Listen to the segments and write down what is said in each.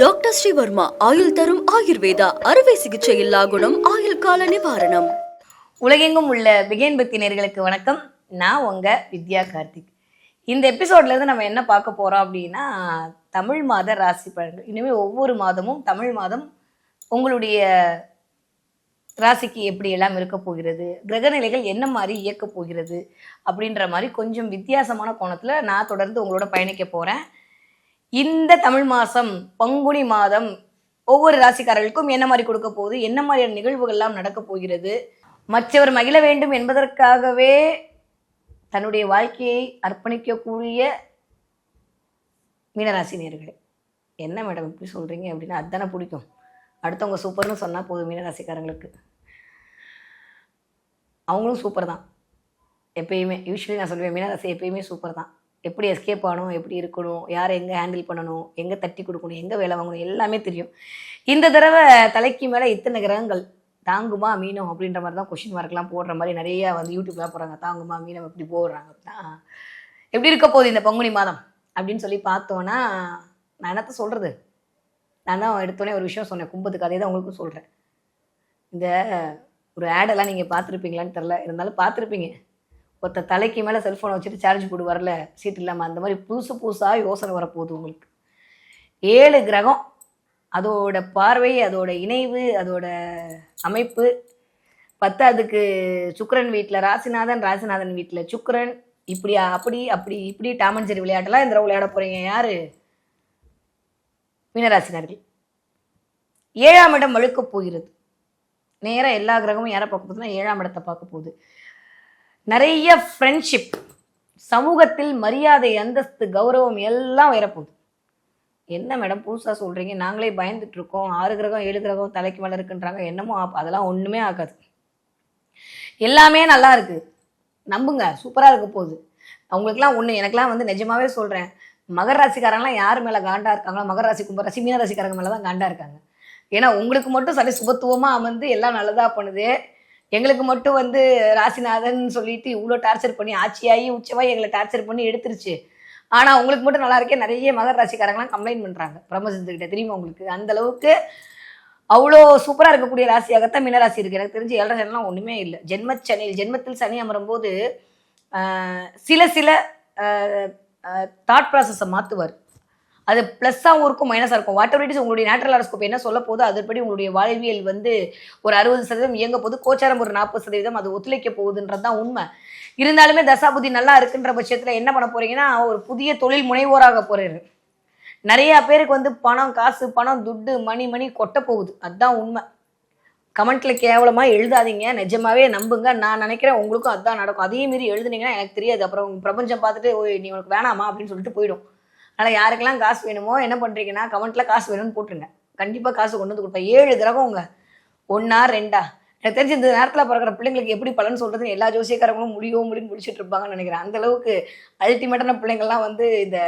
Doctor Sreevarma ஆயுள் தரும் ஆயுர்வேதா அறுவை சிகிச்சை இல்லா குணம் ஆயுள் கால நிவாரணம். உலகெங்கும் உள்ள பிகேன் பக்தி நேர்களுக்கு வணக்கம். நான் உங்க வித்யா கார்த்திக். இந்த எபிசோட்ல இருந்து நம்ம என்ன பார்க்க போறோம் அப்படின்னா தமிழ் மாத ராசி பலன்கள். இனிமேல் ஒவ்வொரு மாதமும் தமிழ் மாதம் உங்களுடைய ராசிக்கு எப்படி எல்லாம் இருக்க போகிறது கிரகநிலைகள் என்ன மாதிரி இயக்க போகிறது அப்படின்ற மாதிரி கொஞ்சம் வித்தியாசமான கோணத்துல நான் தொடர்ந்து உங்களோட பயணிக்க போறேன். இந்த தமிழ் மாதம் பங்குனி மாதம் ஒவ்வொரு ராசிக்காரர்களுக்கும் என்ன மாதிரி கொடுக்க போகுது? என்ன மாதிரியான நிகழ்வுகள்லாம் நடக்கப் போகிறது? மற்றவர் மகிழ வேண்டும் என்பதற்காகவே தன்னுடைய வாழ்க்கையை அர்ப்பணிக்கக்கூடிய மீனராசி நேர்களே என்ன மேடம் இப்படி சொல்கிறீங்க அப்படின்னா அதுதானே பிடிக்கும். அடுத்தவங்க சூப்பர்னு சொன்னால் போதும் மீனராசிக்காரங்களுக்கு. அவங்களும் சூப்பர் தான். எப்பயுமே யூஸ்வலி நான் சொல்லுவேன் மீனராசி எப்பயுமே சூப்பர் தான். எப்படி எஸ்கேப் ஆகணும் எப்படி இருக்கணும் யாரை எங்கே ஹேண்டில் பண்ணணும் எங்கே தட்டி கொடுக்கணும் எங்கே வேலை வாங்கணும் எல்லாமே தெரியும். இந்த தடவை தலைக்கு மேலே இத்தனை கிரகங்கள் தாங்குமா மீனம் அப்படின்ற மாதிரி தான் கொஷின் மார்க்லாம் போடுற மாதிரி நிறைய வந்து யூடியூப்லாம் போடுறாங்க. தாங்குமா மீனம் எப்படி போடுறாங்க அப்படின்னா எப்படி இருக்க போகுது இந்த பங்குனி மாதம்? அப்படின்னு சொல்லி பார்த்தோன்னா நான் என்னத்த சொல்கிறது நான் தான் எடுத்தோடனே ஒரு விஷயம் சொன்னேன். கும்பத்துக்கு அதே தான் உங்களுக்கும் சொல்கிறேன் இந்த ஒரு ஆடெல்லாம் நீங்கள் பார்த்துருப்பீங்களான்னு தெரில இருந்தாலும் பார்த்துருப்பீங்க. ஒருத்த தலைக்கு மேலே செல்ஃபோனை வச்சுட்டு சார்ஜ் போட்டு வரல சீட் இல்லாமல் அந்த மாதிரி புதுசு புதுசாக யோசனை வரப்போகுது உங்களுக்கு. ஏழு கிரகம் அதோட பார்வை அதோட இணைவு அதோட அமைப்பு. பத்தாவதுக்கு சுக்கரன் வீட்டில் ராசிநாதன் ராசிநாதன் வீட்டில் சுக்கரன். இப்படி அப்படி அப்படி இப்படி டாமன்சரி விளையாட்டெல்லாம் இந்த தடவை விளையாட போகிறீங்க யார்? மீனராசினர்கள். ஏழாம் இடம் வழுக்கப் போகிறது. நேராக எல்லா கிரகமும் யாரை பார்க்க போகுதுன்னா ஏழாம் இடத்தை பார்க்க போகுது. நிறைய ஃப்ரெண்ட்ஷிப் சமூகத்தில் மரியாதை அந்தஸ்து கௌரவம் எல்லாம் உயரப்போகுது என்ன மேடம் புதுசாக சொல்கிறீங்க நாங்களே பயந்துட்டு இருக்கோம். ஆறு கிரகம் ஏழு கிரகம் தலைக்கு மேலே இருக்குன்றாங்க. என்னமோ அதெல்லாம் ஒன்றுமே ஆகாது. எல்லாமே நல்லா இருக்குது நம்புங்க சூப்பராக இருக்க போகுது. அவங்களுக்குலாம் ஒன்று எனக்குலாம் வந்து நிஜமாவே சொல்கிறேன் மகர ராசிக்காரங்களாம் யார் மேலே காண்டா இருக்காங்களோ மகர ராசி கும்பராசி மீன ராசிக்காரங்க மேலே தான் காண்டா இருக்காங்க. ஏன்னா உங்களுக்கு மட்டும் சரி சுபத்துவமாக அமர்ந்து எல்லாம் நல்லதாக பண்ணுது. எங்களுக்கு மட்டும் வந்து ராசிநாதன் சொல்லிட்டு இவ்வளோ டார்ச்சர் பண்ணி ஆட்சியாகி உச்சவாய் எங்களை டார்ச்சர் பண்ணி எடுத்துருச்சு. ஆனால் உங்களுக்கு மட்டும் நல்லா இருக்கே நிறைய மகர ராசிக்காரங்களாம் கம்ப்ளைண்ட் பண்ணுறாங்க பிரம்மசத்துக்கிட்ட தெரியுமா உங்களுக்கு? அந்த அளவுக்கு அவ்வளோ சூப்பராக இருக்கக்கூடிய ராசியாகத்தான் மீனராசி இருக்கு. எனக்கு தெரிஞ்சு ஏழரை சனிலாம் ஒன்றுமே இல்லை. ஜென்ம சனியில் ஜென்மத்தில் சனி அமரும் போது சில சில தாட் ப்ராசஸை மாற்றுவார் அது ப்ளஸ்ஸாகவும் இருக்கும் மைனஸாக இருக்கும். வாட் எவர் இட்ஸ் உங்களுடைய நேச்சுரல் ஹாரோஸ்கோப் என்ன சொல்ல போதோ அதன்படி உங்களுடைய வாழ்வியல் வந்து ஒரு அறுபது சதவீதம் இயங்க போது கோச்சாரம் ஒரு நாற்பது சதவீதம் அது ஒத்துழைக்க போகுதுன்றது தான் உண்மை. இருந்தாலுமே தசாபுதி நல்லா இருக்குன்ற பட்சத்தில் என்ன பண்ண போறீங்கன்னா ஒரு புதிய தொழில் முனைவோராக போறாரு நிறைய பேருக்கு வந்து பணம் காசு பணம் துட்டு மணி மணி கொட்ட போகுது. அதுதான் உண்மை. கமெண்ட்ல கேவலமா எழுதாதீங்க. நிஜமாவே நம்புங்க. நான் நினைக்கிறேன் உங்களுக்கும் அதான் நடக்கும். அதே மீறி எழுதுனீங்கன்னா எனக்கு தெரியாது. அப்புறம் பிரபஞ்சம் பார்த்துட்டு ஓய் நீ உனக்கு வேணாமா? அப்படின்னு சொல்லிட்டு போயிடும். ஆனால் யாருக்கெல்லாம் காசு வேணுமோ என்ன பண்ணுறீங்கன்னா கமெண்ட்ல காசு வேணும்னு போட்டுருங்க. கண்டிப்பாக காசு கொண்டு வந்து கொடுப்பேன். ஏழு கிரகங்க ஒன்றா ரெண்டா? எனக்கு தெரிஞ்சு இந்த நேரத்தில் பிறக்கிற பிள்ளைங்களுக்கு எப்படி பலன் சொல்கிறதுன்னு எல்லா ஜோசியக்காரங்களும் முடியும் முடியும் முடிச்சுட்டு இருப்பாங்கன்னு நினைக்கிறேன். அந்த அளவுக்கு அல்டிமேட்டான பிள்ளைங்கள்லாம் வந்து இந்த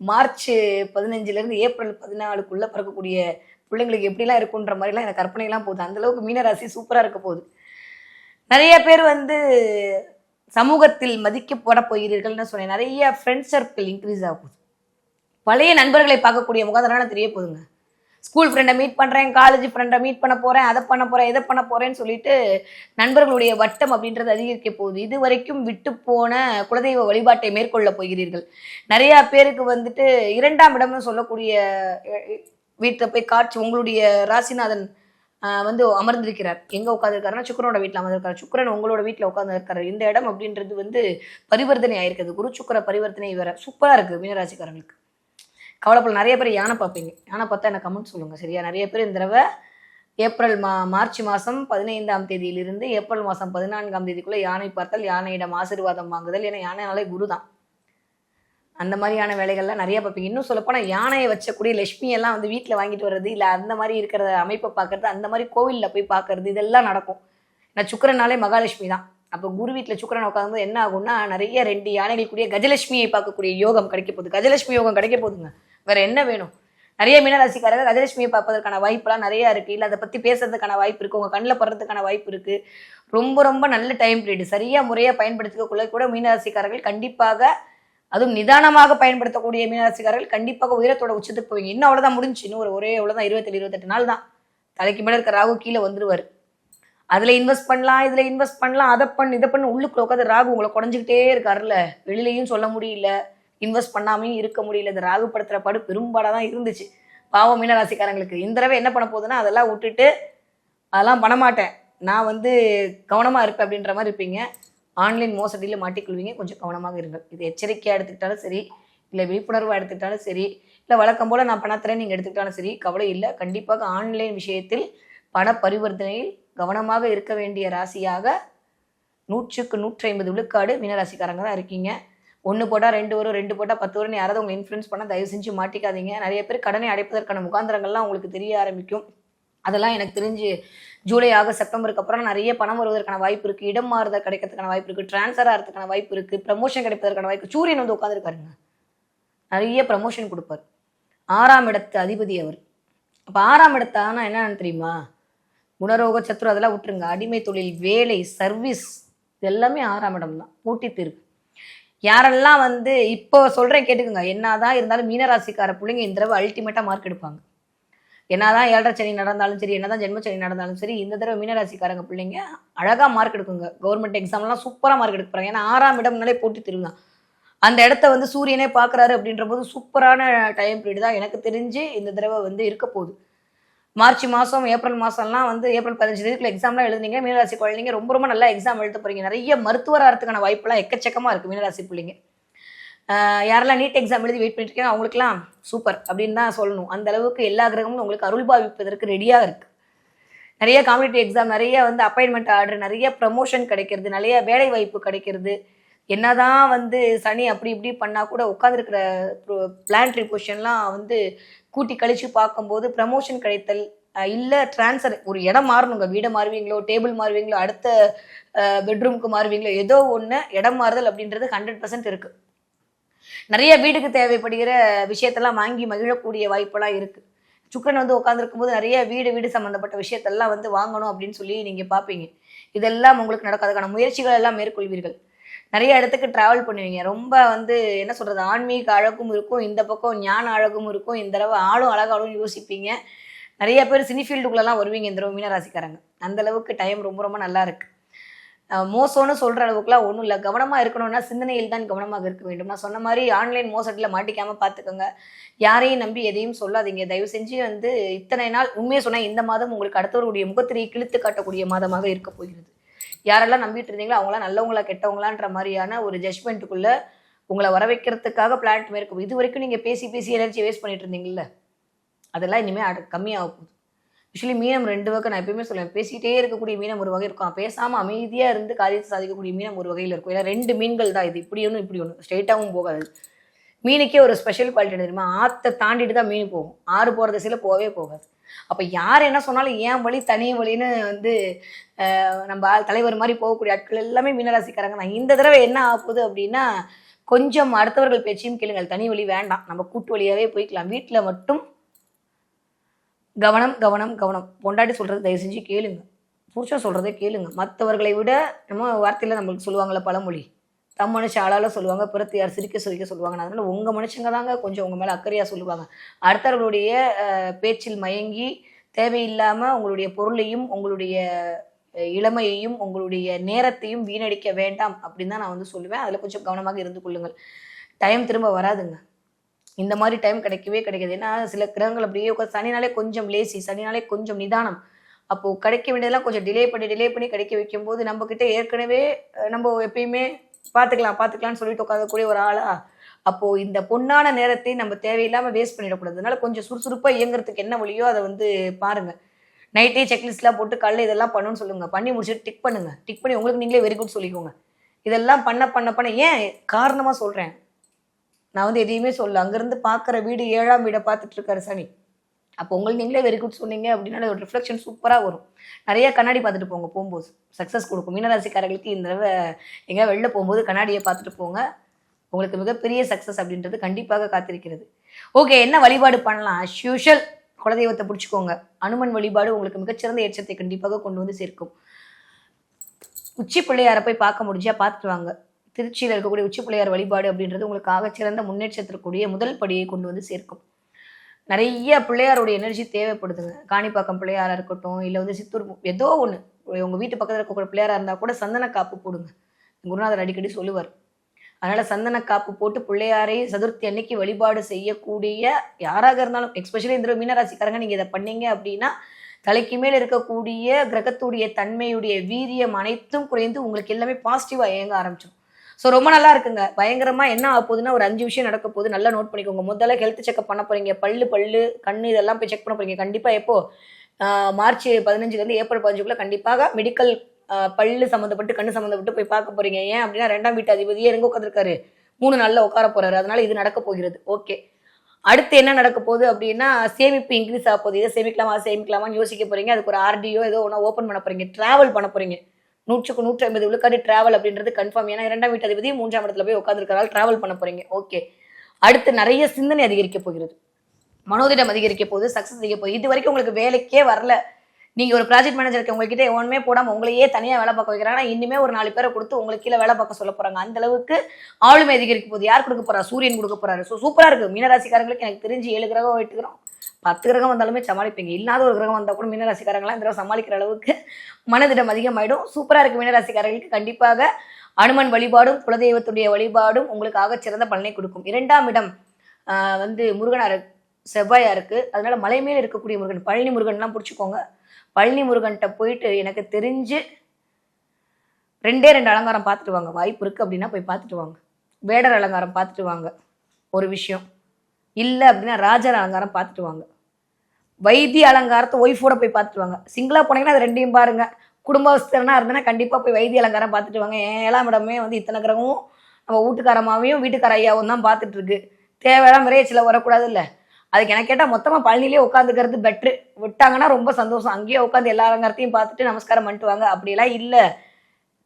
மார்ச் பதினஞ்சுலேருந்து ஏப்ரல் பதினாலுக்குள்ளே பிறக்கக்கூடிய பிள்ளைங்களுக்கு எப்படிலாம் இருக்குன்ற மாதிரிலாம் எனக்கு கற்பனைலாம் போகுது. அந்த அளவுக்கு மீனராசி சூப்பராக இருக்க போகுது. நிறைய பேர் வந்து சமூகத்தில் மதிக்கப்பட போகிறீர்கள்னு சொன்னேன். நிறைய ஃப்ரெண்ட் சர்க்கிள் இன்க்ரீஸ் ஆகும். பழைய நண்பர்களை பார்க்கக்கூடிய முகாதனால தெரிய போதுங்க. ஸ்கூல் ஃப்ரெண்டை மீட் பண்ணுறேன் காலேஜ் ஃப்ரெண்டை மீட் பண்ண போகிறேன் அதை பண்ண போகிறேன் இதை பண்ண போகிறேன்னு சொல்லிட்டு நண்பர்களுடைய வட்டம் அப்படின்றது அதிகரிக்க போகுது. இது வரைக்கும் விட்டு போன குலதெய்வ வழிபாட்டை மேற்கொள்ள போகிறீர்கள். நிறையா பேருக்கு வந்துட்டு இரண்டாம் இடம்னு சொல்லக்கூடிய வீட்டில் போய் காட்சி உங்களுடைய ராசிநாதன் வந்து அமர்ந்திருக்கிறார். எங்கே உட்காந்துருக்காருன்னா சுக்கரனோட வீட்டில் அமர்ந்திருக்காரு. சுக்கரன் உங்களோட வீட்டில் உட்காந்துருக்காரு இந்த இடம் அப்படின்றது வந்து பரிவர்த்தனை ஆயிருக்குது. குரு சுக்கர பரிவர்த்தனை வேற. சூப்பராக இருக்குது மீனராசிக்காரங்களுக்கு. கவலைப்பட நிறைய பேர் யானை பார்ப்பீங்க. யானை பார்த்தா எனக்கு கமெண்ட் சொல்லுங்கள் சரியா? நிறைய பேர் இந்த தடவை ஏப்ரல் மா மார்ச் மாதம் பதினைந்தாம் தேதியிலிருந்து ஏப்ரல் மாதம் பதினான்காம் தேதிக்குள்ளே யானை பார்த்தால் யானையிடம் ஆசீர்வாதம் வாங்குதல். ஏன்னா யானைனாலே குரு தான் அந்த மாதிரியான வேலைகள்லாம் நிறைய பார்ப்பீங்க. இன்னும் சொல்லப்போனால் யானையை வச்சக்கூடிய லட்சுமி எல்லாம் வந்து வீட்டில் வாங்கிட்டு வர்றது இல்லை அந்த மாதிரி இருக்கிற அமைப்பை பார்க்கறது அந்த மாதிரி கோவிலில் போய் பார்க்கறது இதெல்லாம் நடக்கும். நான் சுக்கரனாலே மகாலட்சுமி தான் அப்போ குரு வீட்டில் சுக்கரன் உட்காந்து என்ன ஆகும்னா நிறைய ரெண்டு யானைகள் கூடிய கஜலட்சுமியை பார்க்கக்கூடிய யோகம் கிடைக்க போகுது. கஜலட்சுமி யோகம் கிடைக்க போகுதுங்க. வேற என்ன வேணும்? நிறைய மீனராசிக்காரங்க கஜலட்சுமியை பார்ப்பதற்கான வாய்ப்பெல்லாம் நிறைய இருக்கு. இல்லை அதை பற்றி பேசுறதுக்கான வாய்ப்பு இருக்கு. உங்க கண்ணில் படுறதுக்கான வாய்ப்பு இருக்கு. ரொம்ப ரொம்ப நல்ல டைம் பீரியடு சரியா முறையாக பயன்படுத்திக்கக்குள்ள கூட மீனராசிக்காரர்கள் கண்டிப்பாக அதுவும் நிதானமாக பயன்படுத்தக்கூடிய மீனராசிக்காரர்கள் கண்டிப்பாக உயரத்தோட உச்சத்துக்கு போவீங்க. இன்னும் அவ்வளோதான் முடிஞ்சு. இன்னும் ஒரு ஒரே அவ்வளவுதான் இருபத்தேழு இருபத்தெட்டு நாள் தான். தலைக்கு மேலே இருக்க ராகு கீழே வந்துடுவார் அதில் இன்வெஸ்ட் பண்ணலாம் இதில் இன்வெஸ்ட் பண்ணலாம் அதை பண்ணு இதை பண்ணு. உள்ளுக்குள்ள உட்காந்து ராகு உங்களை குறைஞ்சிக்கிட்டே இருக்காருல்ல. வெளியிலையும் சொல்ல முடியல. இன்வெஸ்ட் பண்ணாமையும் இருக்க முடியல. இந்த ராகு படத்துல படு பெரும்பாடாக தான் இருந்துச்சு. பாவம் மீனராசிக்காரங்களுக்கு இந்த தடவை என்ன பண்ண போகுதுன்னா அதெல்லாம் விட்டுட்டு அதெல்லாம் பண்ண மாட்டேன். நான் வந்து கவனமாக இருப்பேன் அப்படின்ற மாதிரி இருப்பீங்க. ஆன்லைன் மோசடியில் மாட்டிக்கொள்வீங்க. கொஞ்சம் கவனமாக இருங்கள். இது எச்சரிக்கையாக எடுத்துக்கிட்டாலும் சரி இல்லை விழிப்புணர்வாக எடுத்துக்கிட்டாலும் சரி இல்லை வழக்கம் போல் நான் பணத்தரேன் நீங்கள் எடுத்துக்கிட்டாலும் சரி கவலை இல்லை. கண்டிப்பாக ஆன்லைன் விஷயத்தில் பண பரிவர்த்தனையில் கவனமாக இருக்க வேண்டிய ராசியாக நூற்றுக்கு நூற்றி ஐம்பது விழுக்காடு மீனராசிக்காரங்க தான் இருக்கீங்க. ஒன்று போட்டால் ரெண்டு வரும் ரெண்டு போட்டால் பத்து வரும்னு யாராவது உங்களை இன்ஃப்ளூன்ஸ் பண்ணால் தயவு செஞ்சு மாட்டிக்காதீங்க. நிறைய பேர் கடனை அடைப்பதற்கான முகாந்திரங்கள்லாம் உங்களுக்கு தெரிய ஆரம்பிக்கும். அதெல்லாம் எனக்கு தெரிஞ்சு ஜூலை ஆகஸ்ட் செப்டம்பருக்கு அப்புறம் நிறைய பணம் வருவதற்கான வாய்ப்பு இருக்குது இடம் மாறுதல் கிடைக்கிறதுக்கான வாய்ப்பு இருக்குது ட்ரான்ஸ்ஃபர் ஆகிறதுக்கான வாய்ப்பு இருக்குது ப்ரமோஷன் கிடைப்பதற்கான வாய்ப்பு சூரியன் வந்து உட்காந்துருக்காருங்க நிறைய ப்ரமோஷன் கொடுப்பார். ஆறாம் இடத்து அதிபதி அவர். அப்போ ஆறாம் இடத்தானா என்னென்னு தெரியுமா? குணரோக சத்துரு அதெல்லாம் விட்டுருங்க. அடிமை தொழில் வேலை சர்வீஸ் இது எல்லாமே ஆறாம் இடம் தான் போட்டி தீர்வு. யாரெல்லாம் வந்து இப்போ சொல்கிறேன் கேட்டுக்கோங்க. என்னதான் இருந்தாலும் மீனராசிக்கார பிள்ளைங்க இந்த தடவை அல்டிமேட்டாக மார்க் எடுப்பாங்க. என்னதான் ஏழரை சனி நடந்தாலும் சரி என்னதான் ஜென்மச்சனி சனி நடந்தாலும் சரி இந்த தடவை மீனராசிக்காரங்க பிள்ளைங்க அழகா மார்க் எடுக்குங்க. கவர்மெண்ட் எக்ஸாம்லாம் சூப்பராக மார்க் எடுக்க போகிறாங்க ஏன்னா ஆறாம் இடம்னாலே போட்டி திருவிதான் அந்த இடத்த வந்து சூரியனே பார்க்குறாரு அப்படின்ற போது சூப்பரான டைம் பீரியட் தான் எனக்கு தெரிஞ்சு இந்த தடவை வந்து இருக்க போகுது. மார்ச் மாதம் ஏப்ரல் மாதம்லாம் வந்து ஏப்ரல் பதினஞ்சு தேதிக்குள்ள எக்ஸாம்லாம் எழுதுனீங்க. மீனராசி குழந்தைங்க ரொம்ப ரொம்ப நல்லா எக்ஸாம் எழுத போறீங்க. நிறைய மருத்துவர் வாய்ப்பெல்லாம் எக்கச்சக்கமாக இருக்குது மீனராசி பிள்ளைங்க. யாரெல்லாம் நீட் எக்ஸாம் எழுதி வெயிட் பண்ணிட்டு இருக்கீங்க அவங்களுக்குலாம் சூப்பர் அப்படின்னு தான் சொல்லணும். அந்த அளவுக்கு எல்லா கிரகமும் உங்களுக்கு அருள் பாவிப்பதற்கு ரெடியாக இருக்கு. நிறைய காம்படிட்டிவ் எக்ஸாம் நிறைய வந்து அப்பாயின்மெண்ட் ஆர்டர் நிறைய ப்ரமோஷன் கிடைக்கிறது நிறைய வேலை வாய்ப்பு கிடைக்கிறது. என்னதான் வந்து சனி அப்படி இப்படி பண்ணா கூட உட்காந்துருக்கிற பிளான்ட்ரி பொசிஷன்லாம் வந்து கூட்டி கழிச்சு பார்க்கும்போது ப்ரமோஷன் கிடைத்தல் இல்லை டிரான்ஸ்ஃபர் ட்ரான்ஸ்ஃபர் ஒரு இடம் மாறணுங்க. வீடை மாறுவீங்களோ டேபிள் மாறுவீங்களோ அடுத்த பெட்ரூமுக்கு மாறுவீங்களோ ஏதோ ஒன்று இடம் மாறுதல் அப்படின்றது ஹண்ட்ரட் பர்சன்ட் இருக்கு. நிறைய வீடுக்கு தேவைப்படுகிற விஷயத்தெல்லாம் வாங்கி மகிழக்கூடிய வாய்ப்பெல்லாம் இருக்கு. சுக்கரன் வந்து உட்காந்துருக்கும் போது நிறைய வீடு வீடு சம்மந்தப்பட்ட விஷயத்தெல்லாம் வந்து வாங்கணும் அப்படின்னு சொல்லி நீங்கள் பார்ப்பீங்க. இதெல்லாம் உங்களுக்கு நடக்கும் அதுக்கான முயற்சிகள் எல்லாம் மேற்கொள்வீர்கள். நிறைய இடத்துக்கு டிராவல் பண்ணுவீங்க. ரொம்ப வந்து என்ன சொல்றது? ஆன்மீக அழகும் இருக்கும். இந்த பக்கம் ஞான அழகும் இருக்கும். இந்த தடவை ஆளும் அழகாலும் யோசிப்பீங்க. நிறைய பேர் சினிஃபீல்டுக்குள்ளெல்லாம் வருவீங்க இந்த தடவை மீனராசிக்காரங்க அந்த அளவுக்கு டைம் ரொம்ப ரொம்ப நல்லா இருக்கு. மோசம்னு சொல்ற அளவுக்குலாம் ஒன்றும் இல்லை. கவனமாக இருக்கணும்னா சிந்தனையில் தான் கவனமாக இருக்க வேண்டும். நான் சொன்ன மாதிரி ஆன்லைன் மோசடியில் மாட்டிக்காமல் பார்த்துக்கோங்க யாரையும் நம்பி எதையும் சொல்லாதீங்க. தயவு செஞ்சு வந்து இத்தனை நாள் உண்மையை சொன்னால் இந்த மாதம் உங்களுக்கு அடுத்தவருடைய முகத்திரையை கிழித்து காட்டக்கூடிய மாதமாக இருக்க போகிறது. யாரெல்லாம் நம்பிட்டு இருந்தீங்களோ அவங்களாம் நல்லவங்களா கெட்டவங்களான்ற மாதிரியான ஒரு ஜட்மெண்ட்டுக்குள்ள உங்களை வர வைக்கிறதுக்காக பிளான் மேற்கும் இது வரைக்கும் நீங்க பேசி பேசி எனர்ஜி வேஸ்ட் பண்ணிட்டு இருந்தீங்கல்ல? அதெல்லாம் இனிமே அட கம்மியாக போகுது. ஆக்சுவலி மீனம் ரெண்டு வகை நான் எப்பயுமே சொல்லுவேன். பேசிட்டே இருக்கக்கூடிய மீனம் ஒரு வகை இருக்கும். பேசாமல் அமைதியா இருந்து காரியத்தை சாதிக்கக்கூடிய மீனம் ஒரு வகையில் இருக்கும். ஏன்னா ரெண்டு மீன்கள் தான் இது. இப்படி ஒன்று இப்படி ஒன்று ஸ்ட்ரெயிட்டாகவும் போகாது. மீனுக்கே ஒரு ஸ்பெஷல் குவாலிட்டி தெரியுமா? ஆற்றை தாண்டிட்டு தான் மீன் போகும். ஆறு போகிற திசையில் போகவே போகாது. அப்போ யார் என்ன சொன்னாலும் ஏன் வழி தனி வழின்னு வந்து நம்ம தலைவர் மாதிரி போகக்கூடிய ஆட்கள் எல்லாமே மீனராசிக்காரங்க தான். இந்த தடவை என்ன ஆகுது அப்படின்னா கொஞ்சம் அடுத்தவர்கள் பேச்சையும் கேளுங்கள். தனி வழி வேண்டாம். நம்ம கூட்டு வழியாகவே போய்க்கலாம். வீட்டில் மட்டும் கவனம் கவனம் கவனம். பொண்டாட்டி சொல்கிறது தயவு செஞ்சு கேளுங்க. புருஷன் சொல்கிறதே கேளுங்க. மற்றவர்களை விட நம்ம வார்த்தையில் நம்மளுக்கு சொல்லுவாங்கல்ல பழமொழி. தம் மனுஷ சொல்லுவாங்க பிறத்தியார் சிரிக்க சிரிக்க சொல்லுவாங்க அதனால உங்கள் மனுஷங்க தாங்க கொஞ்சம் உங்கள் மேலே அக்கறையாக சொல்லுவாங்க. அடுத்தவர்களுடைய பேச்சில் மயங்கி தேவையில்லாமல் உங்களுடைய பொருளையும் உங்களுடைய இளமையையும் உங்களுடைய நேரத்தையும் வீணடிக்க வேண்டாம் அப்படின்னு தான் நான் வந்து சொல்லுவேன். அதில் கொஞ்சம் கவனமாக இருந்து கொள்ளுங்கள். டைம் திரும்ப வராதுங்க. இந்த மாதிரி டைம் கிடைக்கவே கிடைக்காது. ஏன்னா சில கிரகங்கள் அப்படியே உட்காந்து சனினாலே கொஞ்சம் லேசி சனினாலே கொஞ்சம் நிதானம். அப்போது கிடைக்க வேண்டியதெல்லாம் கொஞ்சம் டிலே பண்ணி டிலே பண்ணி கிடைக்க வைக்கும்போது நம்மக்கிட்ட ஏற்கனவே நம்ம எப்பயுமே பார்த்துக்கலாம் பார்த்துக்கலாம்னு சொல்லிட்டு உட்காந்தக்கூடிய ஒரு ஆளா? அப்போ இந்த பொன்னான நேரத்தை நம்ம தேவையில்லாம வேஸ்ட் பண்ணிடக்கூடாது. அதனால கொஞ்சம் சுறுசுறுப்பா இயங்குறதுக்கு என்ன வழியோ அதை வந்து பாருங்க. நைட்டே செக்லிஸ்ட்லாம் போட்டு காலைல இதெல்லாம் பண்ணுன்னு சொல்லுங்க. பண்ணி முடிச்சுட்டு டிக் பண்ணுங்க. டிக் பண்ணி உங்களுக்கு நீங்களே வெரி குட் சொல்லிக்கோங்க. இதெல்லாம் பண்ண பண்ண பண்ண ஏன் காரணமா சொல்றேன்? நான் வந்து எதையுமே சொல்ல அங்கிருந்து பார்க்குற வீடு ஏழாம் வீடை பார்த்துட்டு இருக்காரு சனி. அப்போ உங்களுக்கு நீங்களே வெரி குட் சொன்னீங்க அப்படின்னா ஒரு ரிஃப்ளெக்ஷன் சூப்பராக வரும். நிறைய கண்ணாடி பார்த்துட்டு போங்க போகும்போது. சக்ஸஸ் கொடுக்கும். மீனராசிக்காரர்களுக்கு இந்த தடவை எங்கேயா வெளில போகும்போது கண்ணாடியை பார்த்துட்டு போங்க. உங்களுக்கு மிகப்பெரிய சக்ஸஸ் அப்படின்றது கண்டிப்பாக காத்திருக்கிறது. ஓகே என்ன வழிபாடு பண்ணலாம்? As குலதெய்வத்தை பிடிச்சிக்கோங்க. அனுமன் வழிபாடு உங்களுக்கு மிகச்சிறந்த ஏற்றத்தை கண்டிப்பாக கொண்டு வந்து சேர்க்கும். உச்சி பிள்ளையாரை போய் பார்க்க முடிஞ்சா பார்த்துட்டு வாங்க. திருச்சியில் இருக்கக்கூடிய உச்சி பிள்ளையார் வழிபாடு அப்படின்றது உங்களுக்கு ஆகச்சிறந்த முன்னேற்றத்திற்குரிய முதல் படியை கொண்டு வந்து சேர்க்கும். நிறைய பிள்ளையாருடைய எனர்ஜி தேவைப்படுதுங்க. காணிப்பாக்கம் பிள்ளையாராக இருக்கட்டும் இல்லை வந்து சித்தூர் ஏதோ ஒன்று உங்கள் வீட்டு பக்கத்தில் இருக்கக்கூடிய பிள்ளையாராக இருந்தால் கூட சந்தன காப்பு போடுங்க. குருநாதர் அடிக்கடி சொல்லுவார். அதனால் சந்தன காப்பு போட்டு பிள்ளையாரை சதுர்த்தி அன்னைக்கு வழிபாடு செய்யக்கூடிய யாராக இருந்தாலும் எக்ஸ்பெஷலி இந்த மீனராசிக்காரங்க நீங்கள் இதை பண்ணீங்க அப்படின்னா தலைக்கு மேல் இருக்கக்கூடிய கிரகத்துடைய தன்மையுடைய வீரியம் அனைத்தும் குறைந்து உங்களுக்கு எல்லாமே பாசிட்டிவாக இயங்க ஆரம்பிச்சிடும். ஸோ ரொம்ப நல்லா இருக்குங்க பயங்கரமா என்ன ஆக போகுதுன்னா ஒரு அஞ்சு விஷயம் நடக்க போகுது. நல்லா நோட் பண்ணிக்கோங்க. முதல்ல ஹெல்த் செக்அப் பண்ண போறீங்க. பல்லு பல்லு கண்ணு இதெல்லாம் போய் செக் பண்ண போறீங்க. கண்டிப்பா எப்போ? மார்ச் பதினஞ்சுலேருந்து ஏப்ரல் பதினஞ்சுக்குள்ள கண்டிப்பாக மெடிக்கல் பல்லு சம்மந்தப்பட்டு கண்ணு சம்மந்தப்பட்டு போய் பார்க்க போறீங்க. ஏன் அப்படின்னா ரெண்டாம் வீட்டு அதிபதியே எங்க உட்காந்துருக்காரு மூணு நாளில் உட்கார போறாரு. அதனால இது நடக்க போகிறது. ஓகே. அடுத்து என்ன நடக்க போகுது அப்படின்னா சேமிப்பு இன்க்ரீஸ் ஆக போகுது. இதை சேமிக்கலாமா? சேமிக்கலாமான்னு யோசிக்க போறீங்க. அதுக்கு ஒரு ஆர்டியோ ஏதோ ஒன்று ஓப்பன் பண்ண போறீங்க. டிராவல் பண்ண போறீங்க. நூற்றுக்கு நூற்றி ஐம்பது விழுக்காடு டிராவல் அப்படின்றது கன்ஃபார்ம் ஏன்னா இரண்டாம் வீட்டு அதிபதி மூன்றாம் இடத்துல போய் உட்காந்துருக்கிறதால டிராவல் பண்ண போறீங்க. ஓகே அடுத்து நிறைய சிந்தனை அதிகரிக்க போகிறது. மனோதிடம் அதிகரிக்க போகுது சக்ஸஸ் செய்ய போகுது. இது வரைக்கும் உங்களுக்கு வேலைக்கே வரல. நீங்க ஒரு ப்ராஜெக்ட் மேனேஜருக்கு உங்ககிட்ட ஒன்றுமே போடாம உங்களையே தனியா வேலை பார்க்க வைக்கிறாங்க. இன்னுமே ஒரு நாலு பேரை கொடுத்து உங்களுக்கு கீழே வேலை பார்க்க சொல்ல போறாங்க. அந்த அளவுக்கு ஆளுமை அதிகரிக்க போகுது. யார் கொடுக்க போறா? சூரியன் கொடுக்க போறாரு. ஸோ சூப்பரா இருக்கு. மீனராசிக்காரங்களுக்கு எனக்கு தெரிஞ்சு ஏழு கிரகம் எட்டு கிரகம். பத்து கிரகம் வந்தாலுமே சமாளிப்பீங்க. இல்லாத ஒரு கிரகம் வந்தால் கூட மீனராசிக்காரங்களாம் இந்த தடவை சமாளிக்கிற அளவுக்கு மனதிடம் அதிகமாயிடும். சூப்பராக இருக்கு மீனராசிக்காரர்களுக்கு. கண்டிப்பாக அனுமன் வழிபாடும் குலதெய்வத்துடைய வழிபாடும் உங்களுக்காக சிறந்த பலனை கொடுக்கும். இரண்டாம் இடம் வந்து முருகனா இருக்கு செவ்வாயா இருக்கு. அதனால மலை மேல இருக்கக்கூடிய முருகன் பழனி முருகன்லாம் பிடிச்சிக்கோங்க. பழனி முருகன்கிட்ட போயிட்டு எனக்கு தெரிஞ்சு ரெண்டே ரெண்டு அலங்காரம் பார்த்துட்டு வாங்க. வாய்ப்பு இருக்கு அப்படின்னா போய் பார்த்துட்டு வாங்க. வேடர் அலங்காரம் பார்த்துட்டு வாங்க. ஒரு விஷயம். இல்லை அப்படின்னா ராஜர் அலங்காரம் பார்த்துட்டு வாங்க. வைத்திய அலங்காரத்தை ஒய்ஃபோட போய் பார்த்துட்டு வாங்க. சிங்கிளாக போனீங்கன்னா அது ரெண்டையும் பாருங்க. குடும்பஸ்தனா இருந்தனா கண்டிப்பாக போய் வைத்திய அலங்காரம் பார்த்துட்டு வாங்க. ஏழாம் இடமே வந்து இத்தனை கிரகமும் நம்ம வீட்டுக்காரமாவையும் வீட்டுக்கார ஐயாவும் தான் பார்த்துட்டு இருக்கு. தேவையான சில வரக்கூடாது இல்லை அதுக்கு எனக்கு கேட்டால் மொத்தமாக பழனிலே உட்காந்துக்கிறது பெட்ரு விட்டாங்கன்னா ரொம்ப சந்தோஷம். அங்கேயே உட்காந்து எல்லா அலங்காரத்தையும் பார்த்துட்டு நமஸ்காரம் பண்ணிட்டு வாங்க. அப்படிலாம் இல்லை.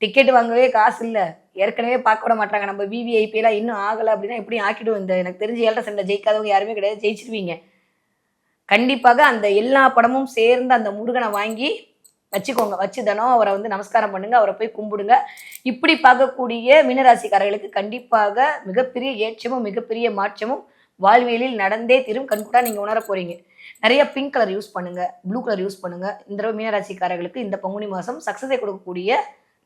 டிக்கெட் வாங்கவே காசு இல்லை. ஏற்கனவே பார்க்க விட மாட்டாங்க. நம்ம விவிஐபி எல்லாம் இன்னும் ஆகலை அப்படின்னா எப்படியும் ஆக்கிடும் இந்த எனக்கு தெரிஞ்ச ஏழரை சண்டை ஜெயிக்காதவங்க யாருமே கிடையாது. ஜெயிச்சிருவீங்க. கண்டிப்பாக அந்த எல்லா படமும் சேர்ந்து அந்த முருகனை வாங்கி வச்சுக்கோங்க. வச்சு தினம் அவரை வந்து நமஸ்காரம் பண்ணுங்க. அவரை போய் கும்பிடுங்க. இப்படி பார்க்கக்கூடிய மீனராசிக்காரர்களுக்கு கண்டிப்பாக மிகப்பெரிய ஏற்றமும் மிகப்பெரிய மாற்றமும் வாழ்வியலில் நடந்தே தீரும். கண்கூடா நீங்க உணர போறீங்க. நிறைய பிங்க் கலர் யூஸ் பண்ணுங்க. ப்ளூ கலர் யூஸ் பண்ணுங்க. இந்த தடவை மீனராசிக்காரர்களுக்கு இந்த பங்குனி மாதம் சக்ஸஸை கொடுக்கக்கூடிய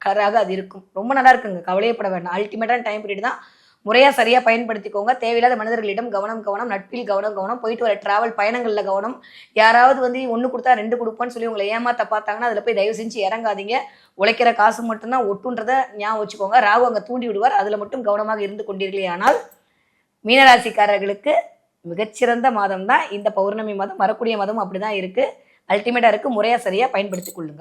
கலராக அது இருக்கும். ரொம்ப நல்லா இருக்குங்க. கவலையப்பட வேண்டாம். அல்டிமேட்டான டைம் பீரியட் தான். முறையாக சரியாக பயன்படுத்திக்கோங்க. தேவையில்லாத மனிதர்களிடம் கவனம் கவனம் நட்பில் கவனம் கவனம். போயிட்டு வர டிராவல் பயணங்களில் கவனம். யாராவது வந்து ஒன்று கொடுத்தா ரெண்டு கொடுப்பான்னு சொல்லி உங்களை ஏமாத்த பார்த்தாங்கன்னா அதில் போய் தயவு செஞ்சு இறங்காதீங்க. உழைக்கிற காசு மட்டும்தான் ஒட்டுன்றதை ஞாபகம் வச்சுக்கோங்க. ராகு அங்கே தூண்டி விடுவார். அதில் மட்டும் கவனமாக இருந்து கொண்டீர்களே ஆனால் மீனராசிக்காரர்களுக்கு மிகச்சிறந்த மாதம் தான் இந்த பௌர்ணமி மாதம் வரக்கூடிய மாதம் அப்படிதான் இருக்கு. அல்டிமேட்டா இருக்கு. முறையா சரியா பயன்படுத்திக் கொள்ளுங்கள்.